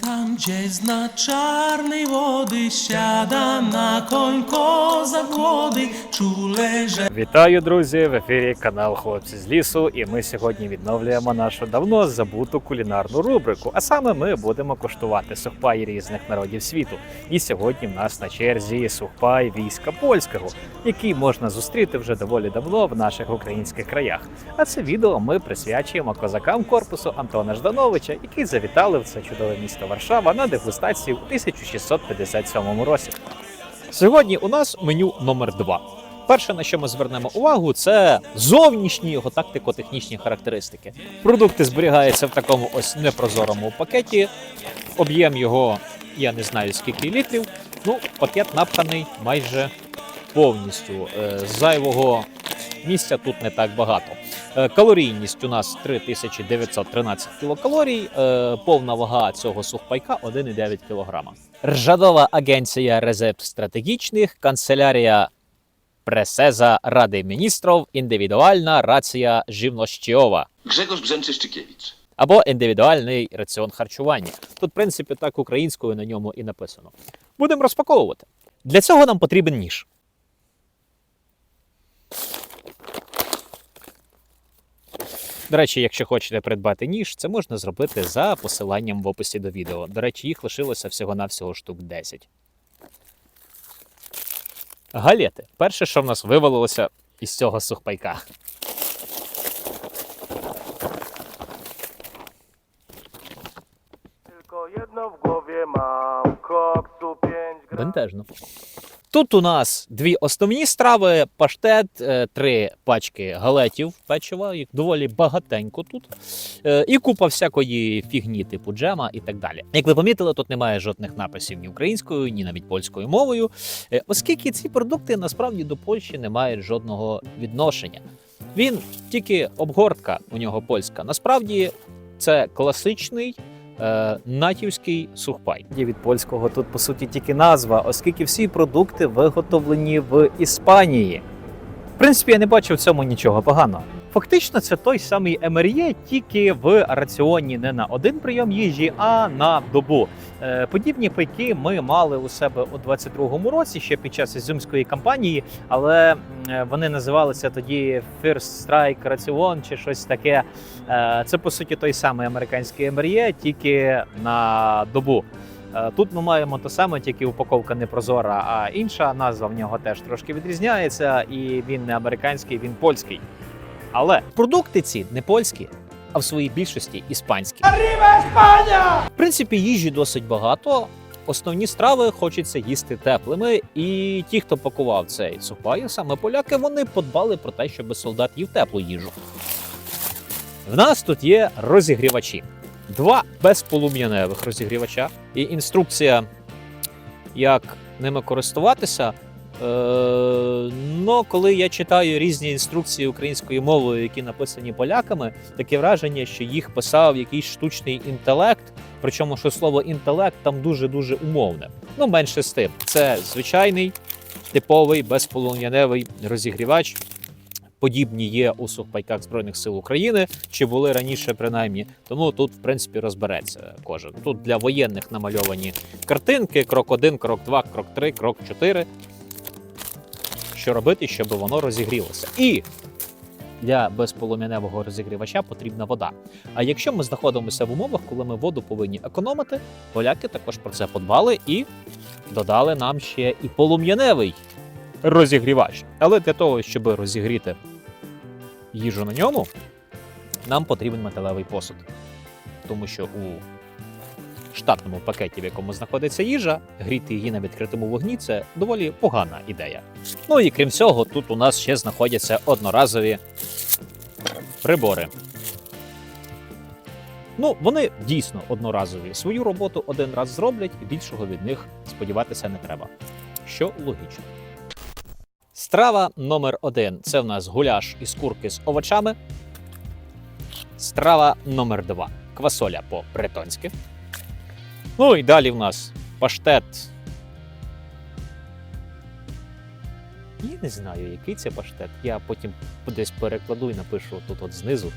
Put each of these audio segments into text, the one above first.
Tam gdzie zna czarnej wody, siada na koń kozak młody, Вітаю, друзі! В ефірі канал Хлопці з лісу. І ми сьогодні відновлюємо нашу давно забуту кулінарну рубрику. А саме ми будемо коштувати сухпай різних народів світу. І сьогодні в нас на черзі сухпай війська польського, який можна зустріти вже доволі давно в наших українських краях. А це відео ми присвячуємо козакам корпусу Антона Ждановича, які завітали в це чудове місто Варшава на дегустацію у 1657 році. Сьогодні у нас меню номер 2 Перше, на що ми звернемо увагу, це зовнішні його тактико-технічні характеристики. Продукти зберігаються в такому ось непрозорому пакеті. Об'єм його я не знаю скільки літрів. Ну, пакет напханий майже повністю. Е, Зайвого місця тут не так багато. Е, Калорійність у нас 3913 кілокалорій, е, повна вага цього сухпайка 1,9 кг. Ржадова агенція резерв стратегічних, канцелярія Preseza Rady Ministrów Indywidualna Racja Żywnościowa Grzegorz Brzęczyszczykiewicz. або індивідуальний раціон харчування. Тут, в принципі, так українською на ньому і написано. Будемо розпаковувати. Для цього нам потрібен ніж. До речі, якщо хочете придбати ніж, це можна зробити за посиланням в описі до відео. До речі, їх лишилося всього-навсього штук 10. Галети. Перше, що в нас вивалилося із цього сухпайка. Бентежно. Тут у нас дві основні страви: паштет, е, три пачки галетів печива, їх доволі багатенько тут. е, І купа всякої фігні, типу джема і так далі. Як ви помітили, тут немає жодних написів ні українською, ні навіть польською мовою, е, оскільки ці продукти насправді до Польщі не мають жодного відношення. Він тільки обгортка у нього польська. Насправді це класичний е, натівський сухпай. Є від польського тут по суті тільки назва, оскільки всі продукти виготовлені в Іспанії. В принципі, я не бачу в цьому нічого поганого. Фактично, це той самий емер'є, тільки в раціоні не на один прийом їжі, а на добу. Е, Подібні пайки ми мали у себе у 22-му році ще під час ізюмської кампанії, але е, вони називалися тоді First Strike Ration чи щось таке. Е, Це по суті той самий американський емер'є, тільки на добу. Тут ми маємо те саме, тільки упаковка не прозора, а інша назва в нього теж трошки відрізняється, і він не американський, він польський. Але продукти ці не польські, а в своїй більшості іспанські. В принципі, їжі досить багато. Основні страви хочеться їсти теплими, і ті, хто пакував цей сухпай, саме поляки, вони подбали про те, щоб солдат їв теплу їжу. В нас тут є розігрівачі. Два безполум'яневих розігрівача і інструкція, як ними користуватися. Но коли я читаю різні інструкції українською мовою, які написані поляками, таке враження, що їх писав якийсь штучний інтелект. Причому, що слово інтелект там дуже-дуже умовне. Ну, менше з тим. Це звичайний типовий безполум'яневий розігрівач. Подібні є у сухпайках Збройних сил України, чи були раніше принаймні. Тому тут, в принципі, розбереться кожен. Тут для воєнних намальовані картинки: крок 1, крок 2, крок 3, крок 4. Що робити, щоб воно розігрілося. І для безполум'яневого розігрівача потрібна вода. А якщо ми знаходимося в умовах, коли ми воду повинні економити, поляки також про це подбали і додали нам ще і полум'яневий розігрівач. Але для того, щоб розігріти їжу на ньому, нам потрібен металевий посуд. Тому що у штатному пакеті, в якому знаходиться їжа, гріти її на відкритому вогні це доволі погана ідея. Ну і крім цього, тут у нас ще знаходяться одноразові прибори. Ну, вони дійсно одноразові. Свою роботу один раз зроблять, і більшого від них сподіватися не треба. Що логічно. Страва номер один це в нас гуляш із курки з овочами. Страва номер два квасоля по-бретонськи. Ну і далі в нас паштет. Я не знаю, який це паштет. Я потім десь перекладу і напишу тут от знизу.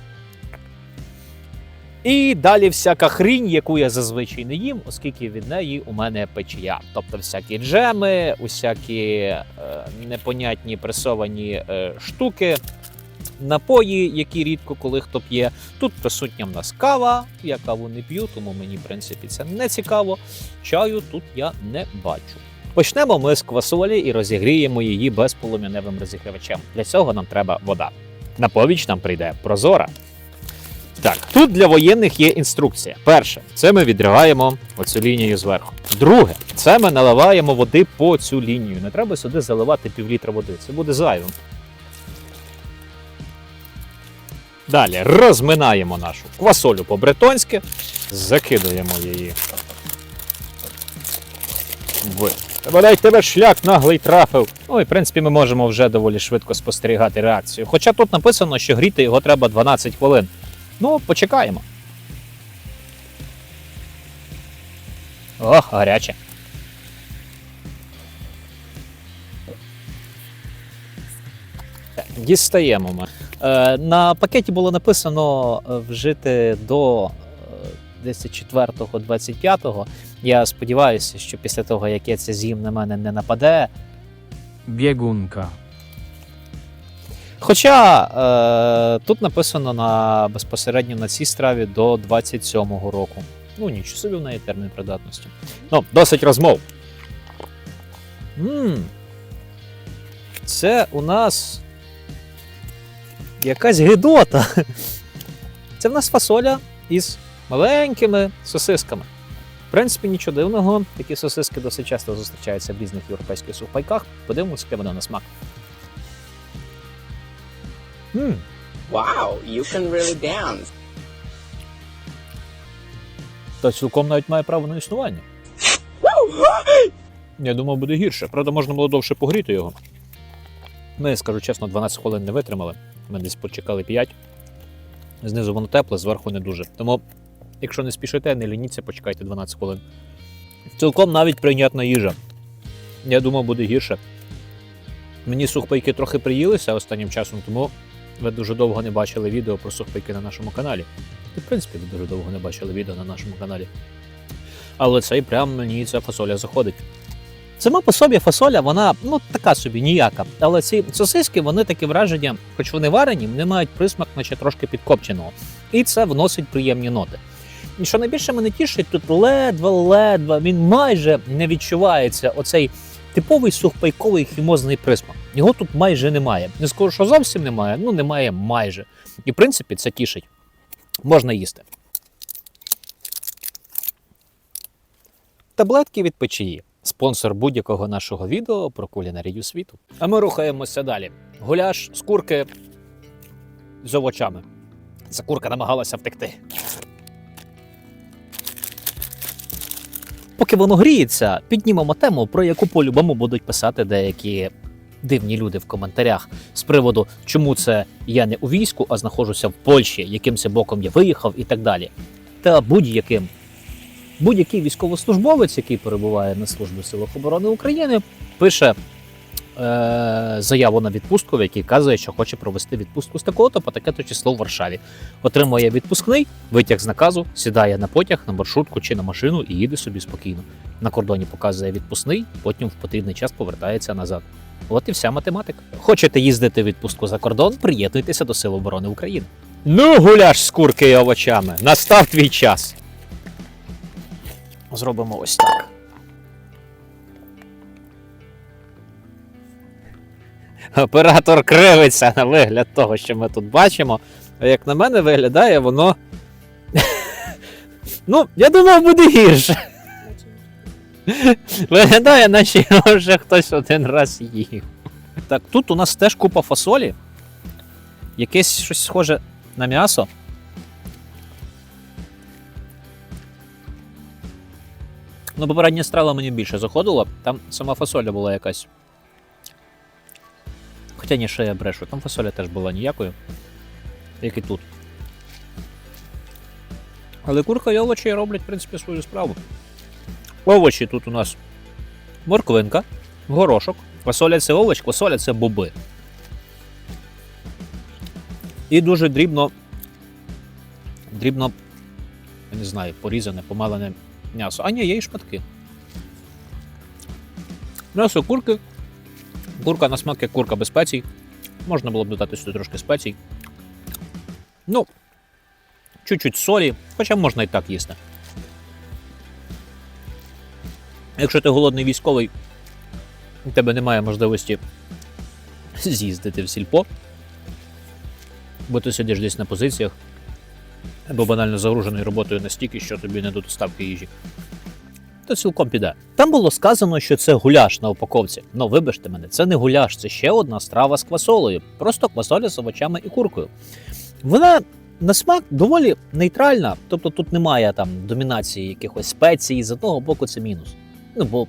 І далі всяка хрінь, яку я зазвичай не їм, оскільки від неї у мене печія. Тобто всякі джеми, усякі е, непонятні пресовані е, штуки, напої, які рідко коли хто п'є. Тут присутня в нас кава. Я каву не п'ю, тому мені, в принципі, це не цікаво. Чаю тут я не бачу. Почнемо ми з квасолі і розігріємо її безполум'яневим розігрівачем. Для цього нам треба вода. На повіч нам прийде прозора. Так, тут для воєнних є інструкція. Перше, це ми відриваємо оцю лінію зверху. Друге, це ми наливаємо води по цю лінію. Не треба сюди заливати півлітра води. Це буде зайвим. Далі розминаємо нашу квасолю по-бретонськи, закидуємо її. В. Тебе шлях наглий трафив. Ну і в принципі ми можемо вже доволі швидко спостерігати реакцію. Хоча тут написано, що гріти його треба 12 хвилин. Ну, почекаємо. О, гаряче. Дістаємо ми. Е, на пакеті було написано е, вжити до е, 10.4.25. Я сподіваюся, що після того, як я це з'їм на мене не нападе. Biegunka. Хоча е, тут написано на безпосередньо на цій страві до 27-го року. Ну, нічого собі в неї термін придатності. Ну, досить розмов. м Це у нас якась гидота. Це в нас фасоля із маленькими сосисками. В принципі, нічого дивного, такі сосиски досить часто зустрічаються в різних європейських сухпайках. Подивимося, яке воно на смак. Wow, you can really dance. Та цілком навіть має право на існування. Я думав, буде гірше. Правда, можна було довше погріти його. Ми, скажу чесно, 12 хвилин не витримали. Ми десь почекали 5. Знизу воно тепле, зверху не дуже. Тому, якщо не спішите, не лініться, почекайте 12 хвилин. Цілком навіть прийнятна їжа. Я думав, буде гірше. Мені сухпайки трохи приїлися останнім часом, тому ви дуже довго не бачили відео про сухпайки на нашому каналі. І, в принципі, ви дуже довго не бачили відео на нашому каналі. Але цей прям мені ця фасоля заходить. Сама по собі фасоля, вона ну така собі ніяка. Але ці сосиски, вони такі враження, хоч вони варені, вони мають присмак, наче трошки підкопченого. І це вносить приємні ноти. І що найбільше мене тішить, тут ледве-ледве, він майже не відчувається оцей типовий сухпайковий хімозний присмак. Його тут майже немає. Не скажу, що зовсім немає, ну немає майже. І в принципі це тішить. Можна їсти. Таблетки від печії. Спонсор будь-якого нашого відео про кулінарію світу. А ми рухаємося далі. Гуляш з курки з овочами. Ця курка намагалася втекти. Поки воно гріється, піднімемо тему, про яку по-любому будуть писати деякі дивні люди в коментарях з приводу, чому це я не у війську, а знаходжуся в Польщі, яким це боком я виїхав і так далі. Та будь-яким. Будь-який військовослужбовець, який перебуває на службі в силах оборони України, пише е- заяву на відпустку, в якій вказує, що хоче провести відпустку з такого-то по таке-то число в Варшаві. Отримує відпускний, витяг з наказу, сідає на потяг, на маршрутку чи на машину і їде собі спокійно. На кордоні показує відпускний, потім в потрібний час повертається назад. От і вся математика. Хочете їздити відпустку за кордон, приєднуйтеся до Сил оборони України. Ну, гуляш з курки і овочами. Настав твій час. Зробимо ось так. Оператор кривиться на вигляд того, що ми тут бачимо. А як на мене виглядає, воно. ну, я думав, буде гірше. Виглядає, наче його вже хтось один раз їв. Так, тут у нас теж купа фасолі. Якесь щось схоже на м'ясо. Ну, попередня страва мені більше заходила. Там сама фасоля була якась. Хоча ні, що я брешу, там фасоля теж була ніякою. Як і тут. Але курка і овочі роблять, в принципі, свою справу. Овочі тут у нас морквинка, горошок. Фасоля це овоч, квасоля це боби. І дуже дрібно. Дрібно я не знаю, порізане, помалене м'ясо. А ні, є і шматки. М'ясо курки. Курка на смак як курка без спецій. Можна було б додати сюди трошки спецій. Ну, чуть-чуть солі, хоча можна і так їсти. Якщо ти голодний військовий, у тебе немає можливості з'їздити в сільпо, бо ти сидиш десь на позиціях, або банально загружений роботою настільки, що тобі не до доставки їжі. То цілком піде. Там було сказано, що це гуляш на упаковці. Ну, вибачте мене, це не гуляш, це ще одна страва з квасолею. Просто квасоля з овочами і куркою. Вона на смак доволі нейтральна, тобто тут немає там домінації якихось спецій, з одного боку це мінус. Ну бо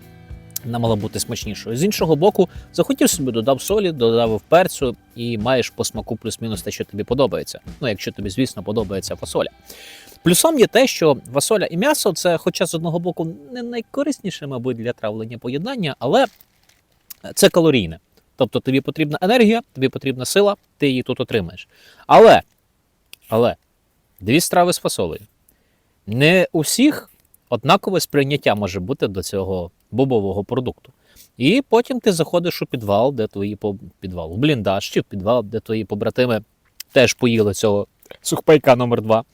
вона мала бути смачнішою. З іншого боку, захотів собі додав солі, додав перцю і маєш по смаку плюс-мінус те, що тобі подобається. Ну, якщо тобі, звісно, подобається фасоля. Плюсом є те, що фасоля і м'ясо це, хоча з одного боку, не найкорисніше, мабуть, для травлення поєднання, але це калорійне. Тобто тобі потрібна енергія, тобі потрібна сила, ти її тут отримаєш. Але, але дві страви з фасолею. Не у всіх однакове сприйняття може бути до цього бобового продукту. І потім ти заходиш у підвал, де твої по підвал, у бліндаж чи в підвал, де твої побратими теж поїли цього сухпайка номер 2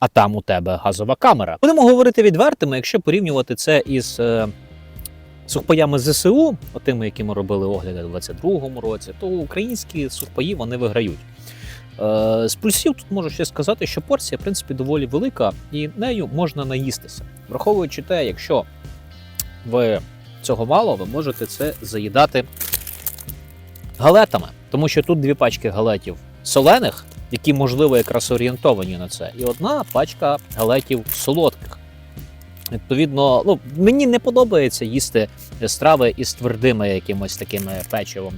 а там у тебе газова камера. Будемо говорити відвертими, якщо порівнювати це із е, сухпаями ЗСУ, отими, які ми робили огляди у 22-му році, то українські сухпаї вони виграють. Е, з плюсів тут можу ще сказати, що порція, в принципі, доволі велика, і нею можна наїстися. Враховуючи те, якщо ви цього мало, ви можете це заїдати галетами, тому що тут дві пачки галетів солених, які, можливо, якраз орієнтовані на це, і одна пачка галетів солодких. Відповідно, ну, мені не подобається їсти страви із твердими якимось такими печивом.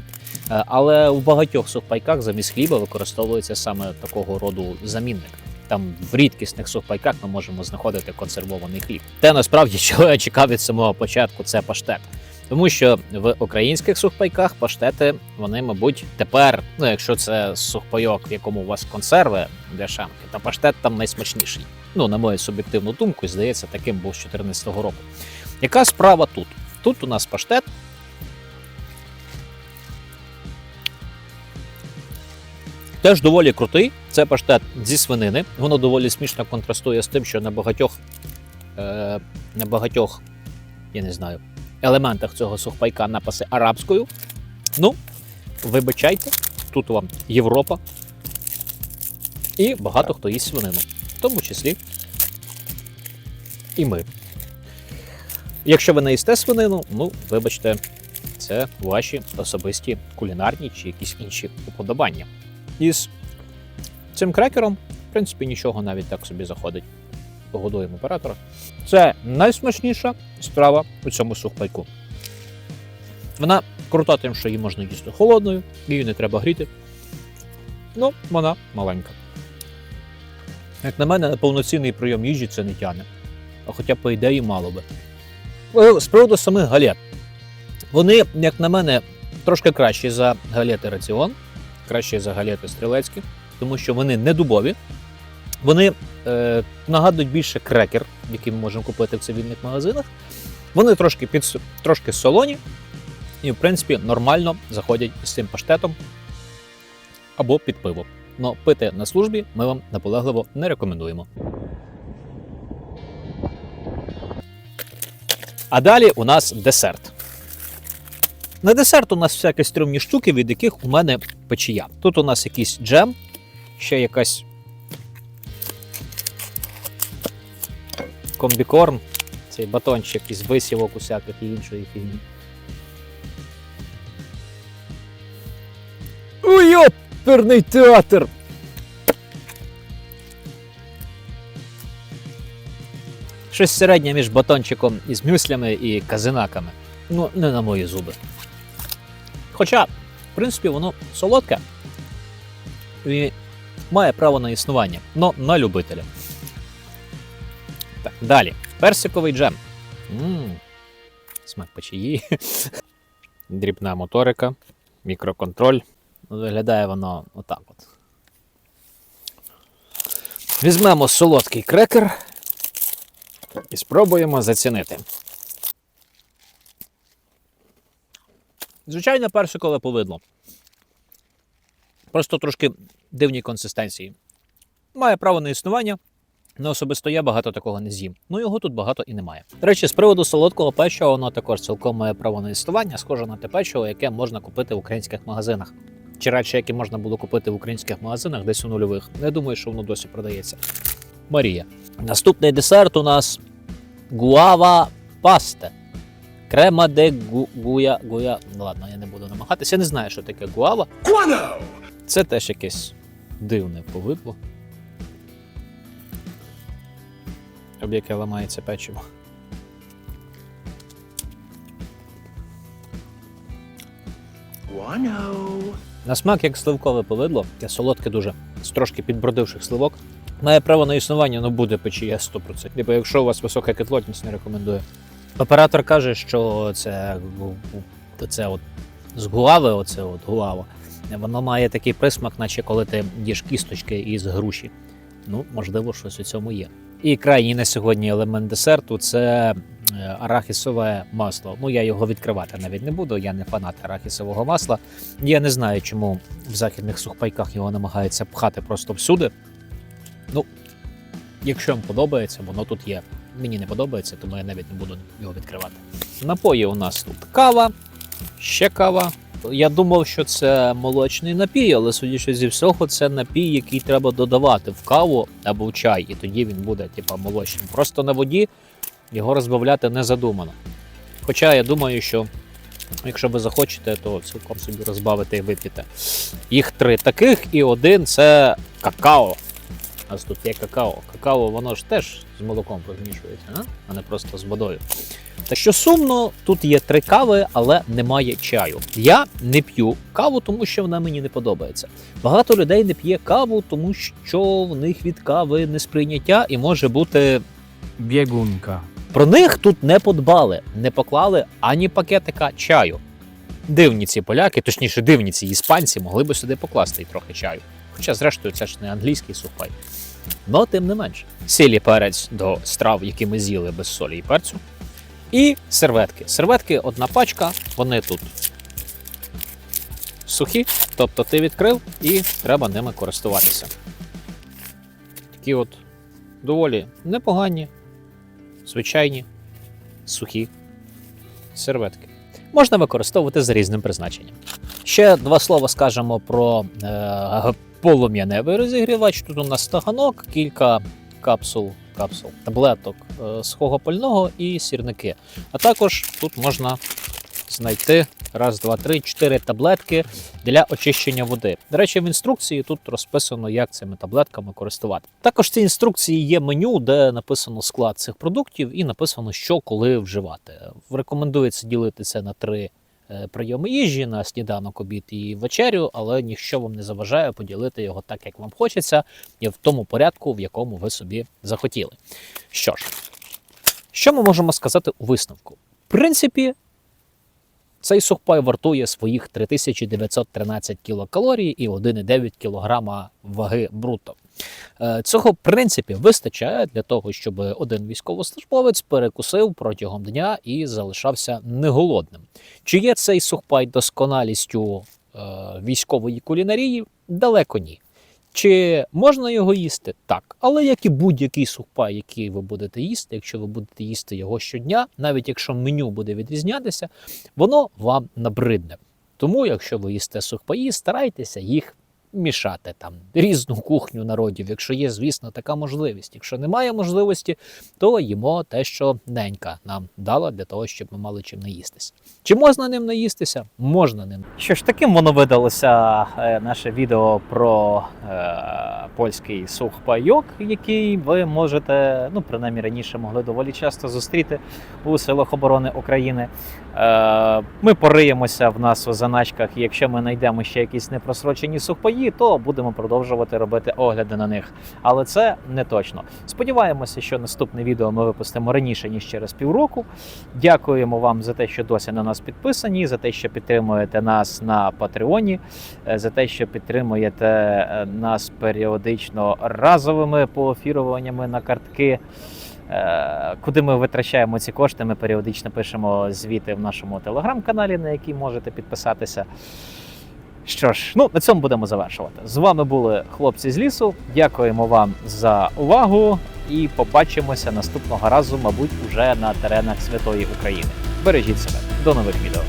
Е, Але в багатьох сухпайках замість хліба використовується саме такого роду замінник. Там в рідкісних сухпайках ми можемо знаходити консервований хліб. Те насправді, чого я чекав від самого початку, це паштет. Тому що в українських сухпайках паштети, вони, мабуть, тепер, ну якщо це сухпайок, в якому у вас консерви для шамки, то паштет там найсмачніший. Ну, на мою суб'єктивну думку, здається, таким був з 2014 року. Яка справа тут? Тут у нас паштет. Теж доволі крутий. Це паштет зі свинини. Воно доволі смішно контрастує з тим, що на багатьох, е, на багатьох, я не знаю, елементах цього сухпайка написи арабською. Ну, вибачайте, тут вам Європа. І багато хто їсть свинину, в тому числі і ми. Якщо ви не їсте свинину, ну, вибачте, це ваші особисті кулінарні чи якісь інші уподобання. Із цим крекером, в принципі, нічого навіть так собі заходить. Погодуємо оператора. Це найсмачніша страва у цьому сухпайку. Вона крута тим, що її можна їсти холодною, її не треба гріти. Ну, вона маленька. Як на мене, повноцінний прийом їжі це не тяне. А хоча, по ідеї, мало би. Е, З приводу самих галет. Вони, як на мене, трошки кращі за галети раціон, кращі загалети стрілецькі, тому що вони не дубові. Вони е, нагадують більше крекер, який ми можемо купити в цивільних магазинах. Вони трошки під, трошки солоні і, в принципі, нормально заходять з цим паштетом або під пиво. Но пити на службі ми вам наполегливо не рекомендуємо. А далі у нас десерт. На десерт у нас всякі стрімні штуки, від яких у мене печія. Тут у нас якийсь джем, ще якась комбікорн, цей батончик із висівок усяких і іншої фігні. Ой, оперний театр! Щось середнє між батончиком із мюслями і казинаками. Ну, не на мої зуби. Хоча, в принципі, воно солодке і має право на існування, но на любителя. Так, далі. Персиковий джем. Ммм, смак печії. Дрібна моторика, мікроконтроль. Виглядає воно отак от. Візьмемо солодкий крекер і спробуємо зацінити. Звичайно, персикове повидло. Просто трошки дивній консистенції. Має право на існування. Не особисто я багато такого не з'їм. Ну його тут багато і немає. До речі, з приводу солодкого печива, воно також цілком має право на існування, схоже на те печиво, яке можна купити в українських магазинах. Чи радше, яке можна було купити в українських магазинах десь у нульових. Не думаю, що воно досі продається. Марія. Наступний десерт у нас гуава пасте. Крема де гу, гуя, гуя. Ну ладно, я не буду намагатися. Я не знаю, що таке гуава. Це теж якесь дивне повидло. Об яке ламається печиво. На смак як сливкове повидло, солодке дуже, з трошки підбродивших сливок. Має право на існування, ну буде печія 100%. Типу, якщо у вас висока кислотність, не рекомендую. Оператор каже, що це, це от з гуави, оце от гуава, воно має такий присмак, наче коли ти їш кісточки із груші. Ну, можливо, щось у цьому є. І крайній на сьогодні елемент десерту це е, арахісове масло. Ну, я його відкривати навіть не буду, я не фанат арахісового масла. Я не знаю, чому в західних сухпайках його намагаються пхати просто всюди. Ну, якщо вам подобається, воно тут є. Мені не подобається, тому я навіть не буду його відкривати. Напої у нас тут кава, ще кава. Я думав, що це молочний напій, але судячи зі всього, це напій, який треба додавати в каву або в чай, і тоді він буде, типа, молочним. Просто на воді його розбавляти не задумано. Хоча я думаю, що якщо ви захочете, то цілком собі розбавите і вип'єте. Їх три таких, і один це какао. У нас тут є какао. Какао, воно ж теж з молоком розмішується, а? а не просто з водою. Та що сумно, тут є три кави, але немає чаю. Я не п'ю каву, тому що вона мені не подобається. Багато людей не п'є каву, тому що в них від кави несприйняття і може бути Бігунка. про них тут не подбали, не поклали ані пакетика чаю. Дивні ці поляки, точніше, дивні ці іспанці, могли би сюди покласти й трохи чаю. Хоча, зрештою, це ж не англійський сухпай. Но тим не менше. Сілі перець до страв, які ми з'їли без солі і перцю. І серветки. Серветки одна пачка, вони тут сухі, тобто ти відкрив і треба ними користуватися. Такі от доволі непогані, звичайні, сухі серветки. Можна використовувати за різним призначенням. Ще два слова скажемо про е, полум'яневий розігрівач. Тут у нас стаганок, кілька капсул, капсул таблеток е, сухого пального і сірники. А також тут можна знайти раз, два, три, чотири таблетки для очищення води. До речі, в інструкції тут розписано, як цими таблетками користувати. Також в цій інструкції є меню, де написано склад цих продуктів і написано, що коли вживати. Рекомендується ділити це на три прийоми їжі на сніданок, обід і вечерю, але ніщо вам не заважає поділити його так, як вам хочеться, і в тому порядку, в якому ви собі захотіли. Що ж, що ми можемо сказати у висновку? В принципі, цей сухпай вартує своїх 3913 кілокалорій і 1,9 кг ваги бруто. Е, Цього, в принципі, вистачає для того, щоб один військовослужбовець перекусив протягом дня і залишався неголодним. Чи є цей сухпай досконалістю е, військової кулінарії? Далеко ні. Чи можна його їсти? Так. Але як і будь-який сухпай, який ви будете їсти, якщо ви будете їсти його щодня, навіть якщо меню буде відрізнятися, воно вам набридне. Тому, якщо ви їсте сухпаї, старайтеся їх мішати там різну кухню народів, якщо є, звісно, така можливість. Якщо немає можливості, то їмо те, що ненька нам дала для того, щоб ми мали чим наїстися. Чи можна ним наїстися? Можна ним. Що ж таким воно видалося е, наше відео про е, польський сухпайок, який ви можете, ну принаймні раніше могли доволі часто зустріти у силах оборони України. Е, ми пориємося в нас у заначках. Якщо ми знайдемо ще якісь непросрочені сухпаї, то будемо продовжувати робити огляди на них. Але це не точно. Сподіваємося, що наступне відео ми випустимо раніше ніж через півроку. Дякуємо вам за те, що досі на нас підписані, за те, що підтримуєте нас на Патреоні, е, за те, що підтримуєте е, нас періодично разовими поофіруваннями на картки. Е, Куди ми витрачаємо ці кошти, ми періодично пишемо звіти в нашому телеграм-каналі, на який можете підписатися. Що ж, ну на цьому будемо завершувати. З вами були хлопці з лісу. Дякуємо вам за увагу і побачимося наступного разу, мабуть, уже на теренах Святої України. Бережіть себе. До нових відео.